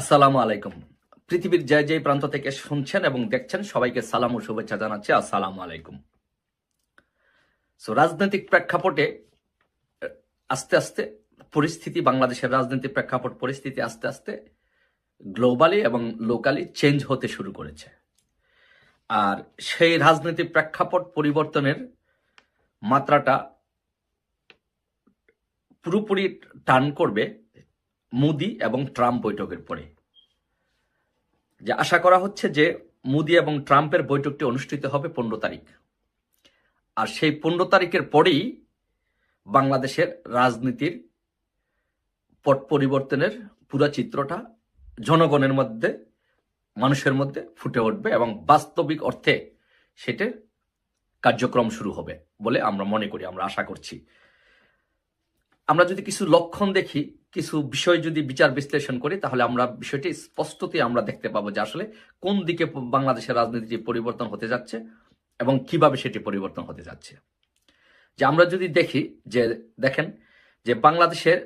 আসসালামু আলাইকুম। পৃথিবীর যে যে প্রান্ত থেকে শুনছেন এবং দেখছেন, সবাইকে সালাম ও শুভেচ্ছা জানাচ্ছি। আসসালামু আলাইকুম। সো রাজনৈতিক প্রেক্ষাপটে আস্তে আস্তে পরিস্থিতি, বাংলাদেশের রাজনৈতিক প্রেক্ষাপট পরিস্থিতি আস্তে আস্তে গ্লোবালি এবং লোকালি চেঞ্জ হতে শুরু করেছে। আর সেই রাজনৈতিক প্রেক্ষাপট পরিবর্তনের মাত্রাটা পুরোপুরি টান করবে মোদি এবং ট্রাম্প বৈঠকের পরে। যে আশা করা হচ্ছে যে মোদি এবং ট্রাম্পের বৈঠকটি অনুষ্ঠিত হবে পনেরো তারিখ। আর সেই পনেরো তারিখের পরেই বাংলাদেশের রাজনীতির পট পরিবর্তনের পুরো চিত্রটা জনগণের মধ্যে, মানুষের মধ্যে ফুটে উঠবে এবং বাস্তবিক অর্থে সেটার কার্যক্রম শুরু হবে বলে আমরা মনে করি, আমরা আশা করছি। আমরা যদি কিছু লক্ষণ দেখি কিছু বিষয় যদি বিচার বিশ্লেষণ করি, তাহলে আমরা বিষয়টি স্পষ্টতই আমরা দেখতে পাবো যে আসলে কোন দিকে বাংলাদেশের রাজনীতি পরিবর্তন হতে যাচ্ছে এবং কীভাবে সেটি পরিবর্তন হতে যাচ্ছে। যে আমরা যদি দেখি যে, দেখেন যে বাংলাদেশের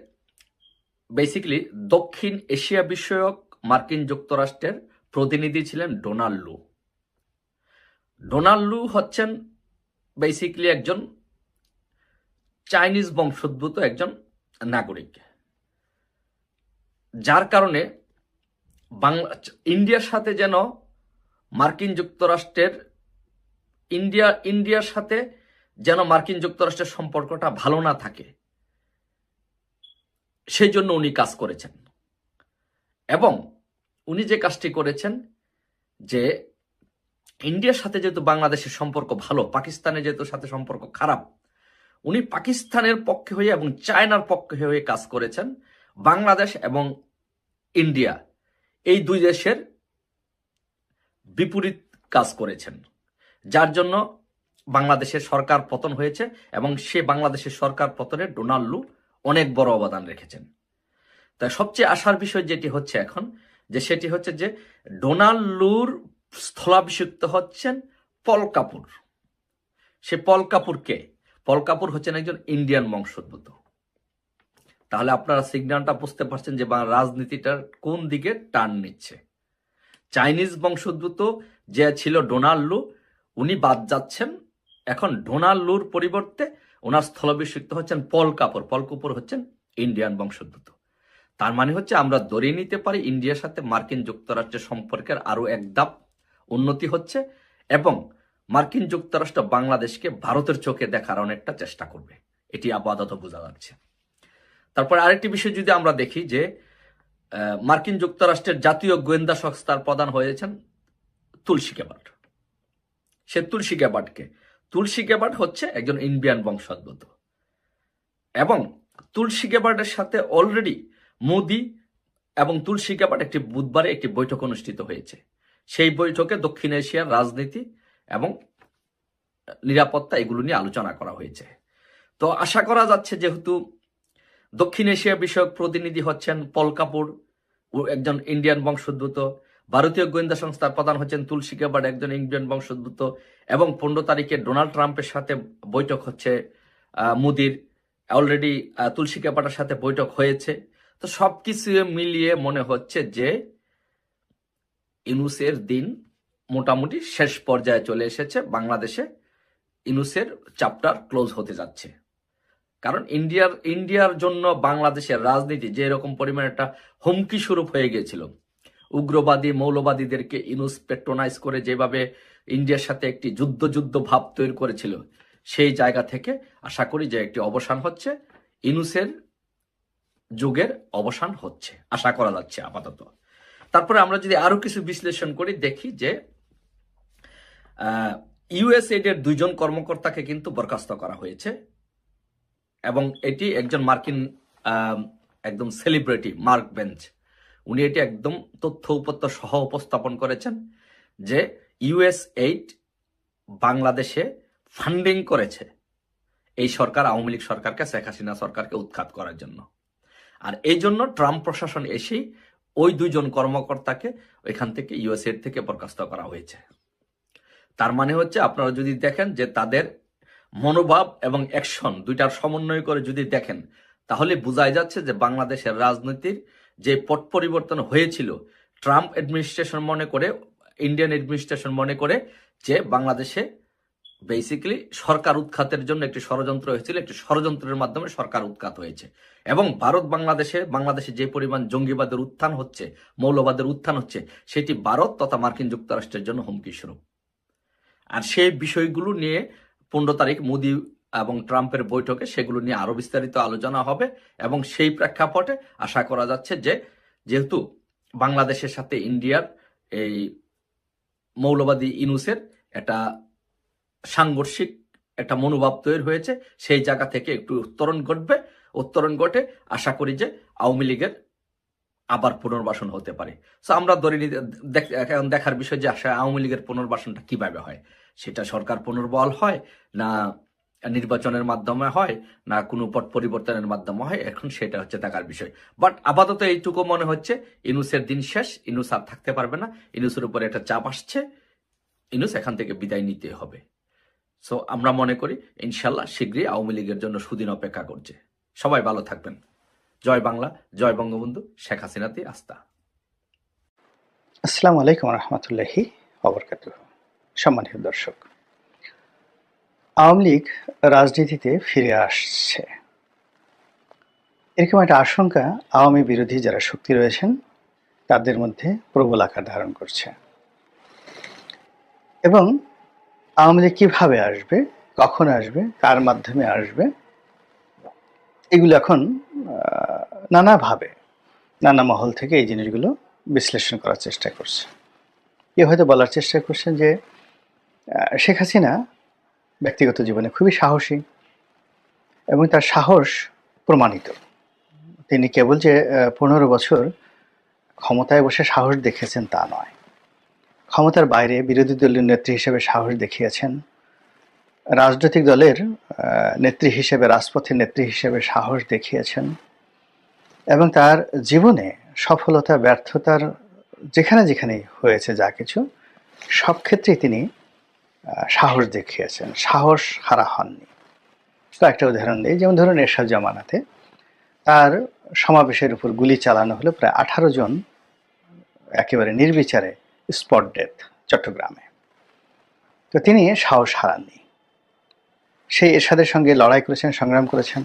বেসিক্যালি দক্ষিণ এশিয়া বিষয়ক মার্কিন যুক্তরাষ্ট্রের প্রতিনিধি ছিলেন ডোনাল্ড লু। ডোনাল্ড লু হচ্ছেন বেসিক্যালি একজন চাইনিজ বংশোদ্ভূত একজন নাগরিক। যার কারণে বাংলা, ইন্ডিয়ার সাথে যেন মার্কিন যুক্তরাষ্ট্রের, ইন্ডিয়া, ইন্ডিয়ার সাথে যেন মার্কিন যুক্তরাষ্ট্রের সম্পর্কটা ভালো না থাকে, সেই জন্য উনি কাজ করেছেন। এবং উনি যে কাজটি করেছেন যে ইন্ডিয়ার সাথে যেহেতু বাংলাদেশের সম্পর্ক ভালো, পাকিস্তানের যেহেতু সাথে সম্পর্ক খারাপ, উনি পাকিস্তানের পক্ষে হয়ে এবং চায়নার পক্ষে হয়ে কাজ করেছেন। বাংলাদেশ এবং ইন্ডিয়া এই দুই দেশের বিপরীত কাজ করেছেন, যার জন্য বাংলাদেশের সরকার পতন হয়েছে এবং সে বাংলাদেশের সরকার পতনে ডোনাল্ড লু অনেক বড় অবদান রেখেছেন। তাই সবচেয়ে আশার বিষয় যেটি হচ্ছে এখন, যে সেটি হচ্ছে যে ডোনাল্ড লুর স্থলাভিষিক্ত হচ্ছেন পল কাপুর। সে পল কাপুর কে পল কাপুর হচ্ছেন একজন ইন্ডিয়ান বংশোদ্ভূত। তাহলে আপনারা সিগন্যালটা বুঝতে পারছেন যে রাজনীতিটার কোন দিকে টার্ন নিচ্ছে। চাইনিজ বংশোদ্ভূত যে ছিল ডোনাল্ড লু, উনি বাদ যাচ্ছেন। এখন ডোনাল্ড লুর পরিবর্তে ওনার স্থলাভিষিক্ত হচ্ছেন পল কাপুর। পল কাপুর হচ্ছেন ইন্ডিয়ান বংশোদ্ভূত। তার মানে হচ্ছে আমরা ধরে নিতে পারি ইন্ডিয়ার সাথে মার্কিন যুক্তরাষ্ট্রের সম্পর্কের আরও এক ধাপ উন্নতি হচ্ছে এবং মার্কিন যুক্তরাষ্ট্র বাংলাদেশকে ভারতের চোখে দেখার অনেকটা চেষ্টা করবে। এটি আপাতত বোঝা যাচ্ছে। তারপর আরেকটি বিষয় যদি আমরা দেখি যে মার্কিন যুক্তরাষ্ট্রের জাতীয় গোয়েন্দা সংস্থার প্রধান হয়েছেন তুলসী কেবাট সে তুলসী কেবাটকে তুলসী কেবাট হচ্ছে একজন ইন্ডিয়ান বংশোদ্ভূত। এবং তুলসী কেবাটের সাথে অলরেডি মোদি এবং তুলসী কেবাট একটি বুধবারে একটি বৈঠক অনুষ্ঠিত হয়েছে। সেই বৈঠকে দক্ষিণ এশিয়ার রাজনীতি এবং নিরাপত্তা এগুলো নিয়ে আলোচনা করা হয়েছে। তো আশা করা যাচ্ছে যেহেতু দক্ষিণ এশিয়া বিষয়ক প্রতিনিধি হচ্ছেন পল কাপুর একজন ইন্ডিয়ান বংশোদ্ভূত। ভারতীয় গোয়েন্দা সংস্থার প্রধান হচ্ছেন তুলসী কেবাড একজন ইন্ডিয়ান বংশোদ্ভূত। এবং পনেরো তারিখে ডোনাল্ড ট্রাম্পের সাথে বৈঠক হচ্ছে মোদির। অলরেডি তুলসী কেবাটের সাথে বৈঠক হয়েছে। তো সব কিছু মিলিয়ে মনে হচ্ছে যে ইনুসের দিন মোটামুটি শেষ পর্যায়ে চলে এসেছে। বাংলাদেশে ইনুসের চ্যাপ্টার ক্লোজ হতে যাচ্ছে। কারণ ইন্ডিয়ার ইন্ডিয়ার জন্য বাংলাদেশের রাজনীতি যে এরকম পরিমাণ একটা হুমকি স্বরূপ হয়ে গিয়েছিল। উগ্রবাদী, মৌলবাদীদেরকে ইনুস পেট্রোনাইজ করে যেভাবে ইন্ডিয়ার সাথে একটি যুদ্ধ যুদ্ধ ভাব তৈরি করেছিল, সেই জায়গা থেকে আশা করি যে একটি অবসান হচ্ছে, ইনুসের যুগের অবসান হচ্ছে, আশা করা যাচ্ছে আপাতত। তারপরে আমরা যদি আরও কিছু বিশ্লেষণ করি, দেখি যে ইউএসএড এর দুইজন কর্মকর্তাকে কিন্তু বরখাস্ত করা হয়েছে। এবং এটি একজন মার্কিন একদম সেলিব্রিটি, মার্ক বেঞ্চ। উনি এটি একদম তথ্য উপত্য সহ উপস্থাপন করেছেন যে ইউএস এইড বাংলাদেশে ফান্ডিং করেছে এই সরকার, আওয়ামী লীগ সরকারকে, শেখ হাসিনা সরকারকে উৎখাত করার জন্য। আর এই জন্য ট্রাম্প প্রশাসন এসেই ওই দুইজন কর্মকর্তাকে ওইখান থেকে ইউএসএড থেকে বরখাস্ত করা হয়েছে। তার মানে হচ্ছে আপনারা যদি দেখেন যে তাদের মনোভাব এবং অ্যাকশন দুইটার সমন্বয় করে যদি দেখেন, তাহলে বোঝাই যাচ্ছে যে বাংলাদেশের রাজনীতির যে পট পরিবর্তন হয়েছিল, ট্রাম্প অ্যাডমিনিস্ট্রেশন মনে করে ইন্ডিয়ান অ্যাডমিনিস্ট্রেশন মনে করে যে বাংলাদেশে বেসিক্যালি সরকার উৎখাতের জন্য একটি ষড়যন্ত্র হয়েছিল, একটি ষড়যন্ত্রের মাধ্যমে সরকার উৎখাত হয়েছে। এবং ভারত বাংলাদেশে বাংলাদেশে যে পরিমাণ জঙ্গিবাদের উত্থান হচ্ছে, মৌলবাদের উত্থান হচ্ছে, সেটি ভারত তথা মার্কিন যুক্তরাষ্ট্রের জন্য হুমকি স্বরূপ। আর সেই বিষয়গুলো নিয়ে পনেরো তারিখ মোদি এবং ট্রাম্পের বৈঠকে সেগুলো নিয়ে আরও বিস্তারিত আলোচনা হবে এবং সেই প্রেক্ষাপটে আশা করা যাচ্ছে যে, যেহেতু বাংলাদেশের সাথে ইন্ডিয়ার এই মৌলবাদী ইনুসের একটা সাংঘর্ষিক একটা মনোভাব তৈরি হয়েছে, সেই জায়গা থেকে একটু উত্তরণ ঘটবে। উত্তরণ ঘটে আশা করি যে আওয়ামী লীগের আবার পুনর্বাসন হতে পারে। তো আমরা ধরে এখন দেখার বিষয় যে আসলে আওয়ামী লীগের পুনর্বাসনটা কীভাবে হয়। সেটা সরকার পুনর্বল হয়, না নির্বাচনের মাধ্যমে হয়, না কোনো পট পরিবর্তনের মাধ্যমে হয়, এখন সেটা হচ্ছে দেখার বিষয়। বাট আপাতত এইটুকু মনে হচ্ছে, ইনুসের দিন শেষ, ইনুস আর থাকতে পারবে না, ইনুসের উপরে একটা চাপ আসছে, ইনুস এখান থেকে বিদায় নিতে হবে। সো আমরা মনে করি, ইনশাল্লাহ শীঘ্রই আওয়ামী লীগের জন্য সুদিন অপেক্ষা করছে। সবাই ভালো থাকবেন। জয় বাংলা, জয় বঙ্গবন্ধু, শেখ হাসিনাতে আস্থা। আসসালামু আলাইকুম রহমতুল্লাহি অবরকাত সম্মানিত দর্শক, আওয়ামী লীগ রাজনীতিতে ফিরে আসছে। এরকম একটা আশঙ্কা আওয়ামী বিরোধী যারা শক্তি রয়েছেন, তাদের মধ্যে প্রবল আকার ধারণ করছে। এবং আওয়ামী লীগ কীভাবে আসবে, কখন আসবে, কার মাধ্যমে আসবে, এগুলো এখন নানাভাবে, নানা মহল থেকে এই জিনিসগুলো বিশ্লেষণ করার চেষ্টা করছে। কেউ হয়তো বলার চেষ্টা করছেন যে শেখ হাসিনা ব্যক্তিগত জীবনে খুবই সাহসী এবং তার সাহস প্রমাণিত। তিনি কেবল যে পনেরো বছর ক্ষমতায় বসে সাহস দেখেছেন তা নয়। ক্ষমতার বাইরে বিরোধী দলীয় নেত্রী হিসেবে সাহস দেখিয়েছেন। রাজনৈতিক দলের নেত্রী হিসেবে, রাজপথের নেত্রী হিসেবে সাহস দেখিয়েছেন এবং তার জীবনে সফলতা, ব্যর্থতার যেখানে যেখানে হয়েছে যা কিছু, সব ক্ষেত্রেই তিনি সাহস দেখিয়েছেন। সাহস হারা হননি। একটা উদাহরণ দিই। যেমন ধরুন এরশাদ জামানাতে তার সমাবেশের উপর গুলি চালানো হলো প্রায় আঠারো জন একেবারে নির্বিচারে স্পট ডেথ চট্টগ্রামে। তো তিনি সাহস হারাননি। সেই এরশাদের সঙ্গে লড়াই করেছেন, সংগ্রাম করেছেন।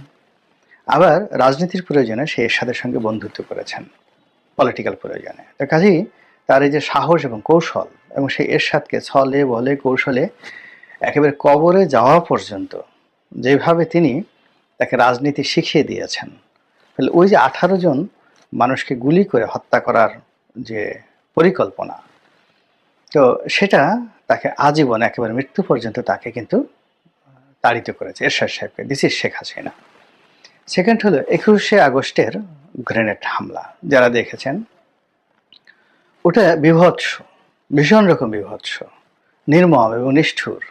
আবার রাজনীতির প্রয়োজনে সেই এরশাদের সঙ্গে বন্ধুত্ব করেছেন পলিটিক্যাল প্রয়োজনে। তো কাজেই তার এই যে সাহস এবং কৌশল এবং সেই এরশাদকে ছলে, বলে, কৌশলে একেবারে কবরে যাওয়া পর্যন্ত যেভাবে তিনি তাকে রাজনীতি শিখিয়ে দিয়েছেন। তাহলে ওই যে আঠারো জন মানুষকে গুলি করে হত্যা করার যে পরিকল্পনা, তো সেটা তাকে আজীবন একেবারে মৃত্যু পর্যন্ত তাকে কিন্তু তাড়িত করেছে এরশাদ সাহেবকে this is Sheikh Hasina. Second হলো একুশে আগস্টের গ্রেনেড হামলা, যারা দেখেছেন, ওটা বিভৎস। ভীষণ রকম বিভৎস, নির্মম এবং নিষ্ঠুর।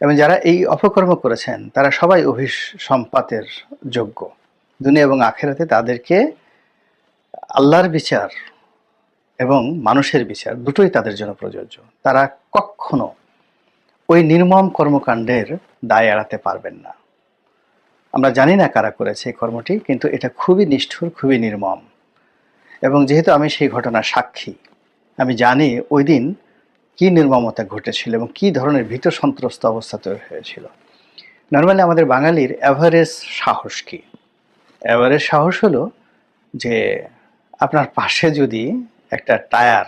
এবং যারা এই অপকর্ম করেছেন, তারা সবাই অভিস সম্পাতের যোগ্য। দুনিয়া এবং আখেরাতে তাদেরকে আল্লাহর বিচার এবং মানুষের বিচার দুটোই তাদের জন্য প্রযোজ্য। তারা কখনো ওই নির্মম কর্মকাণ্ডের দায় এড়াতে পারবেন না। আমরা জানি না কারা করেছে এই কর্মটি, কিন্তু এটা খুবই নিষ্ঠুর, খুবই নির্মম। এবং যেহেতু আমি সেই ঘটনার সাক্ষী আমি জানি ওই দিন কী নির্মমতা ঘটেছিল এবং কী ধরনের ভীত সন্ত্রস্ত অবস্থা তৈরি হয়েছিল। নর্মালি আমাদের বাঙালির অ্যাভারেজ সাহস কী? অ্যাভারেজ সাহস হলো যে আপনার পাশে যদি একটা টায়ার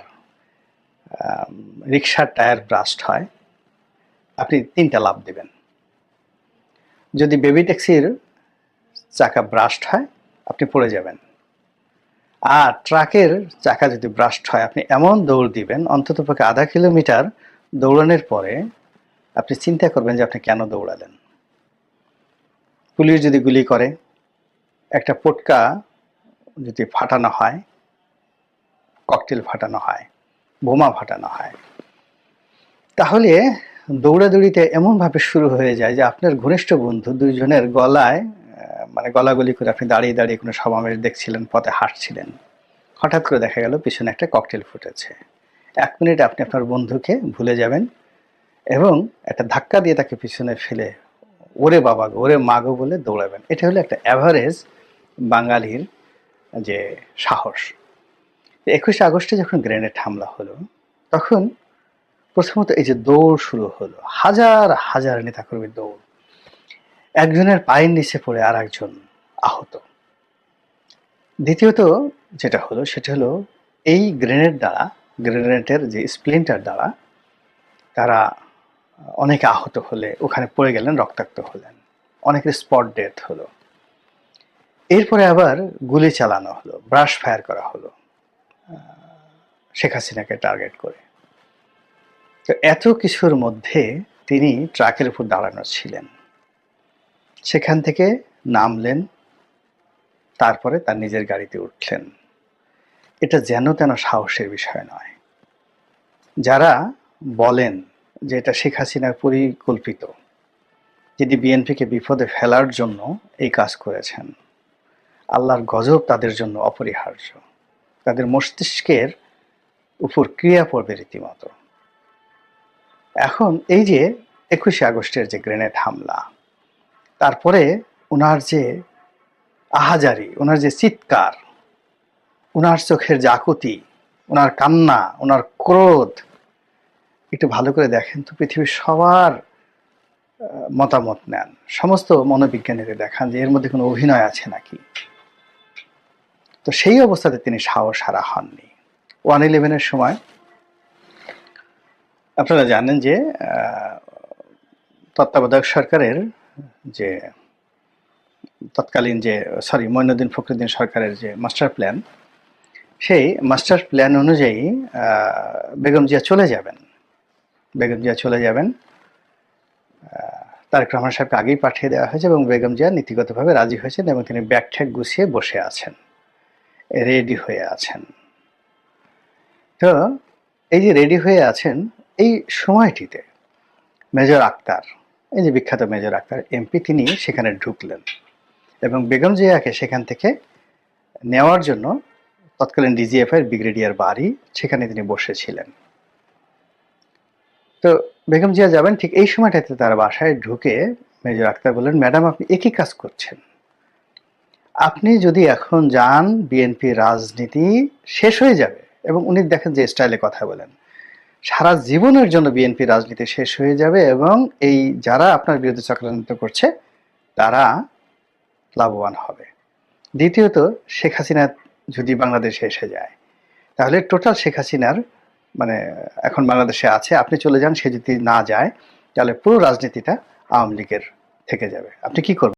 রিক্সার টায়ার ব্রাস্ট হয়, আপনি তিনটা লাভ দেবেন। যদি বেবি ট্যাক্সির চাকা ব্রাস্ট হয়, আপনি পড়ে যাবেন। আর ট্রাকের চাকা যদি ব্রাস্ট হয়, আপনি এমন দৌড় দিবেন, অন্তত পক্ষে আধা কিলোমিটার দৌড়ানোর পরে আপনি চিন্তা করবেন যে আপনি কেন দৌড়ালেন। পুলিশ যদি গুলি করে, একটা পটকা যদি ফাটানো হয়, ককটেল ফাটানো হয়, বোমা ফাটানো হয়, তাহলে দৌড়াদৌড়িতে এমনভাবে শুরু হয়ে যায় যে আপনার ঘনিষ্ঠ বন্ধু দুইজনের গলায় মানে গলাগলি করে আপনি দাঁড়িয়ে দাঁড়িয়ে কোনো সমাবেশ দেখছিলেন, পথে হাঁটছিলেন। হঠাৎ করে দেখা গেল পিছনে একটা ককটেল ফুটেছে। এক মিনিট আপনি আপনার বন্ধুকে ভুলে যাবেন এবং একটা ধাক্কা দিয়ে তাকে পিছনে ফেলে ওরে বাবা ওরে মা গো বলে দৌড়াবেন। এটা হলো একটা অ্যাভারেজ বাঙালির যে সাহস। একুশে আগস্টে যখন গ্রেনেড হামলা হলো, তখন প্রথমত এই যে দৌড় শুরু হলো, হাজার হাজার নেতাকর্মীর দৌড়। একজনের পায়ের নিচে পড়ে আর একজন আহত। দ্বিতীয়ত যেটা হলো, সেটা হলো এই গ্রেনেড দ্বারা, গ্রেনেডের যে স্প্লিন্টার দ্বারা তারা অনেকে আহত হলে, ওখানে পড়ে গেলেন, রক্তাক্ত হলেন। অনেকের স্পট ডেথ হলো। এরপরে আবার গুলি চালানো হলো, ব্রাশ ফায়ার করা হলো শেখ হাসিনাকে টার্গেট করে। তো এত কিছুর মধ্যে তিনি ট্রাকের উপর দাঁড়ানো ছিলেন। সেখান থেকে নামলেন, তারপরে তার নিজের গাড়িতে উঠলেন। এটা যেন তেন সাহসের বিষয় নয়। যারা বলেন যে এটা শেখ হাসিনার পরিকল্পিত, যিনি বিএনপিকে বিপদে ফেলার জন্য এই কাজ করেছেন, আল্লাহর গজব তাদের জন্য অপরিহার্য। তাদের মস্তিষ্কের উপর ক্রিয়া পড়বে রীতিমতো। এখন এই যে একুশে আগস্টের যে গ্রেনেড হামলা তারপরে ওনার যে আহাজারি ওনার যে চিৎকার ওনার চোখের যে আকুতি ওনার কান্না ওনার ক্রোধ, একটু ভালো করে দেখেন তো পৃথিবীর সবার মতামত নেন। সমস্ত মনোবিজ্ঞানীদের দেখান যে এর মধ্যে কোনো অভিনয় আছে নাকি। তো সেই অবস্থাতে তিনি সাহস হারা হননি। ওয়ান ইলেভেনের সময় আপনারা জানেন যে তত্ত্বাবধায়ক সরকারের যে তৎকালীন যে সরি মঈনুদ্দিন ফখরুদ্দিন সরকারের যে মাস্টার প্ল্যান সেই মাস্টার প্ল্যান অনুযায়ী বেগম জিয়া চলে যাবেন। বেগম জিয়া চলে যাবেন। তারেক রহমান সাহেবকে আগেই পাঠিয়ে দেওয়া হয়েছে এবং বেগম জিয়া নীতিগতভাবে রাজি হয়েছেন এবং তিনি ব্যাগ ঠ্যাগ গুছিয়ে বসে আছেন রেডি হয়ে আছেন। তো এই যে রেডি হয়ে আছেন, এই সময়টিতে মেজর আক্তার এই যে বিখ্যাত মেজর আক্তার এমপি, তিনি সেখানে ঢুকলেন। এবং বেগম জিয়াকে সেখান থেকে নেওয়ার জন্য তৎকালীন ডিজিএফ এর ব্রিগেডিয়ার বাড়ি, সেখানে তিনি বসেছিলেন। তো বেগম জিয়া যাবেন ঠিক এই সময়টাতে তার বাসায় ঢুকে মেজর আক্তার বললেন, ম্যাডাম, আপনি একই কাজ করছেন। আপনি যদি এখন যান বিএনপি রাজনীতি শেষ হয়ে যাবে। এবং উনি দেখেন যে স্টাইলে কথা বলেন। সারা জীবনের জন্য বিএনপি রাজনীতি শেষ হয়ে যাবে এবং এই যারা আপনার বিরুদ্ধে চক্রান্ত করছে, তারা লাভবান হবে। দ্বিতীয়ত, শেখ হাসিনা যদি বাংলাদেশে এসে যায়, তাহলে টোটাল শেখ হাসিনার মানে এখন বাংলাদেশে আছে, আপনি চলে যান, সে যদি না যায়, তাহলে পুরো রাজনীতিটা আওয়ামী লীগের থেকে যাবে। আপনি কি করবেন?